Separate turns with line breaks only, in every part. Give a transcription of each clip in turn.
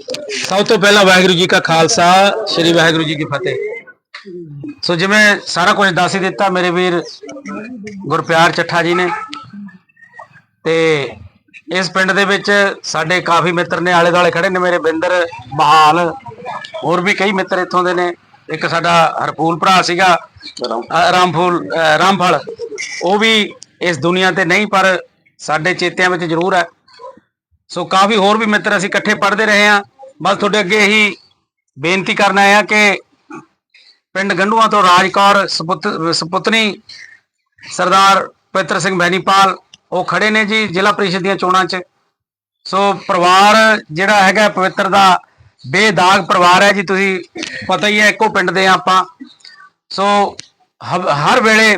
ਸਭ ਤੋਂ ਪਹਿਲਾਂ ਵਾਹਿਗੁਰੂ ਜੀ ਕਾ ਖਾਲਸਾ ਸ੍ਰੀ ਵਾਹਿਗੁਰੂ ਜੀ ਕੀ ਫਤਿਹ। ਸੋ ਜਿਵੇਂ ਸਾਰਾ ਕੁਝ ਦੱਸ ਹੀ ਦਿੱਤਾ ਮੇਰੇ ਵੀਰ ਗੁਰਪਿਆਰ ਚੱਠਾ ਜੀ ਨੇ। ਤੇ ਇਸ ਪਿੰਡ ਦੇ ਵਿੱਚ ਸਾਡੇ ਕਾਫੀ ਮਿੱਤਰ ਨੇ ਆਲੇ ਦਾਲੇ ਖੜੇ ਨੇ ਮੇਰੇ ਬਿੰਦਰ ਬਹਾਲ। ਹੋਰ ਵੀ ਕਈ ਮਿੱਤਰ ਇੱਥੋਂ ਦੇ ਨੇ। ਇੱਕ ਸਾਡਾ ਹਰਪੂਲ ਭਰਾ ਸੀਗਾ ਅ, ਰਾਮਫੂਲ ਰਾਮਫਲ। ਉਹ ਵੀ ਇਸ ਦੁਨੀਆ ਤੇ ਨਹੀਂ ਪਰ ਸਾਡੇ ਚੇਤਿਆਂ ਵਿੱਚ ਜ਼ਰੂਰ ਹੈ। ਸੋ ਕਾਫੀ ਹੋਰ ਵੀ ਮਿੱਤਰ ਅਸੀਂ ਇਕੱਠੇ ਪੜ੍ਹਦੇ ਰਹੇ ਹਾਂ। ਬਸ ਤੁਹਾਡੇ ਅੱਗੇ ਹੀ ਬੇਨਤੀ ਕਰਨਾ ਹੈ ਕਿ ਪਿੰਡ ਗੰਡੂਆਂ ਤੋਂ ਰਾਜਕੌਰ ਸਪੁੱਤ, ਸੁਪੁੱਤਨੀ ਸਰਦਾਰ ਪਵਿੱਤਰ ਸਿੰਘ ਬੈਨੀਪਾਲ, ਉਹ ਖੜੇ ਨੇ ਜੀ ਜ਼ਿਲ੍ਹਾ ਪ੍ਰੀਸ਼ਦ ਦੀਆਂ ਚੋਣਾਂ 'ਚ। ਸੋ ਪਰਿਵਾਰ ਜਿਹੜਾ ਹੈਗਾ ਪਵਿੱਤਰ ਦਾ ਬੇਦਾਗ ਪਰਿਵਾਰ ਹੈ ਜੀ, ਤੁਸੀਂ ਪਤਾ ਹੀ ਹੈ, ਇੱਕੋ ਪਿੰਡ ਦੇ ਹਾਂ ਆਪਾਂ। ਸੋ ਹਰ ਵੇਲੇ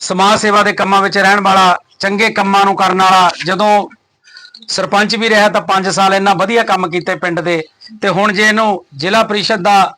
ਸਮਾਜ ਸੇਵਾ ਦੇ ਕੰਮਾਂ ਵਿੱਚ ਰਹਿਣ ਵਾਲਾ, ਚੰਗੇ ਕੰਮਾਂ ਨੂੰ ਕਰਨ ਵਾਲਾ, ਜਦੋਂ ਸਰਪੰਚ ਵੀ ਰਿਹਾ ਤਾਂ 5 ਸਾਲ ਇਹਨਾਂ ਵਧੀਆ ਕੰਮ ਕੀਤੇ ਪਿੰਡ ਦੇ। ਤੇ ਹੁਣ ਜੇ ਇਹਨੂੰ ਜ਼ਿਲ੍ਹਾ ਪ੍ਰੀਸ਼ਦ ਦਾ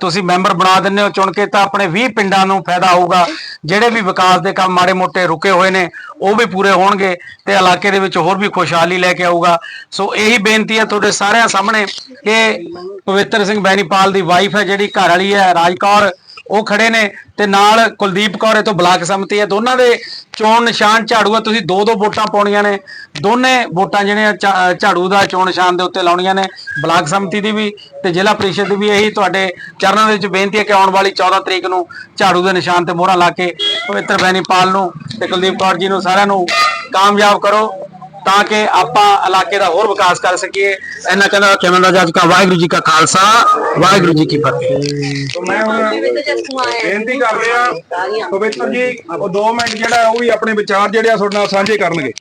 ਤੁਸੀਂ ਮੈਂਬਰ ਬਣਾ ਦਿੰਦੇ ਹੋ ਚੁਣ ਕੇ ਤਾਂ ਆਪਣੇ 20 ਪਿੰਡਾਂ ਨੂੰ ਫਾਇਦਾ ਹੋਊਗਾ। ਜਿਹੜੇ ਵੀ ਵਿਕਾਸ ਦੇ ਕੰਮ ਮਾੜੇ ਮੋਟੇ ਰੁਕੇ ਹੋਏ ਨੇ, ਉਹ ਵੀ ਪੂਰੇ ਹੋਣਗੇ ਤੇ ਇਲਾਕੇ ਦੇ ਵਿੱਚ ਹੋਰ ਵੀ ਖੁਸ਼ਹਾਲੀ ਲੈ ਕੇ ਆਊਗਾ। ਸੋ ਇਹੀ ਬੇਨਤੀ ਹੈ ਤੁਹਾਡੇ ਸਾਰਿਆਂ ਸਾਹਮਣੇ ਕਿ ਪਵਿੱਤਰ ਸਿੰਘ ਬੈਨੀਪਾਲ ਦੀ ਵਾਈਫ ਹੈ, ਜਿਹੜੀ ਘਰ ਵਾਲੀ ਹੈ ਰਾਜਕੌਰ ਉਹ ਖੜੇ ਨੇ। ਤੇ ਨਾਲ ਕੁਲਦੀਪ ਕੌਰ ਇਹ ਤੋਂ ਬਲਾਕ ਸੰਮਤੀ ਹੈ। ਦੋਨਾਂ ਦੇ ਚੋਣ ਨਿਸ਼ਾਨ ਝਾੜੂ ਆ ਤੁਸੀਂ ਦੋ ਦੋ ਵੋਟਾਂ ਪਾਉਣੀਆਂ ਨੇ। ਦੋਨੇ ਵੋਟਾਂ ਜਿਹੜੀਆਂ ਝਾ- ਝਾੜੂ ਦਾ ਚੋਣ ਨਿਸ਼ਾਨ ਦੇ ਉੱਤੇ ਲਾਉਣੀਆਂ ਨੇ। ਬਲਾਕ ਸੰਮਤੀ ਦੀ ਵੀ ਤੇ ਜ਼ਿਲ੍ਹਾ ਪ੍ਰੀਸ਼ਦ ਦੀ ਵੀ ਇਹੀ ਤੁਹਾਡੇ ਚਰਨਾਂ ਦੇ ਵਿੱਚ ਬੇਨਤੀ ਹੈ ਕਿ ਆਉਣ ਵਾਲੀ 14 ਤਰੀਕ ਨੂੰ ਝਾੜੂ ਦੇ ਨਿਸ਼ਾਨ ਤੇ ਮੋਹਰਾਂ ਲਾ ਕੇ ਪਵਿੱਤਰ ਬੈਨੀਪਾਲ ਨੂੰ ਤੇ ਕੁਲਦੀਪ ਕੌਰ ਜੀ ਨੂੰ ਸਾਰਿਆਂ ਨੂੰ ਕਾਮਯਾਬ ਕਰੋ। ਤਾਂ ਕਿ ਆਪਾਂ ਇਲਾਕੇ ਦਾ ਹੋਰ ਵਿਕਾਸ ਕਰ ਸਕੀਏ। ਇਹਨਾਂ ਕਹਿੰਦਾ ਕਿਵੇਂ ਜੱਜ ਕਾ ਵਾਹਿਗੁਰੂ ਜੀ ਕਾ ਖਾਲਸਾ, ਵਾਹਿਗੁਰੂ ਜੀ ਕੀ ਫਤਿਹ।
ਮੈਂ ਹੁਣ ਬੇਨਤੀ ਕਰਦੇ ਆ ਪਵਿੱਤਰ ਜੀ, ਉਹ 2 ਮਿੰਟ ਜਿਹੜਾ ਉਹ ਵੀ ਆਪਣੇ ਵਿਚਾਰ ਜਿਹੜੇ ਆ ਤੁਹਾਡੇ ਨਾਲ ਸਾਂਝੇ ਕਰਨਗੇ।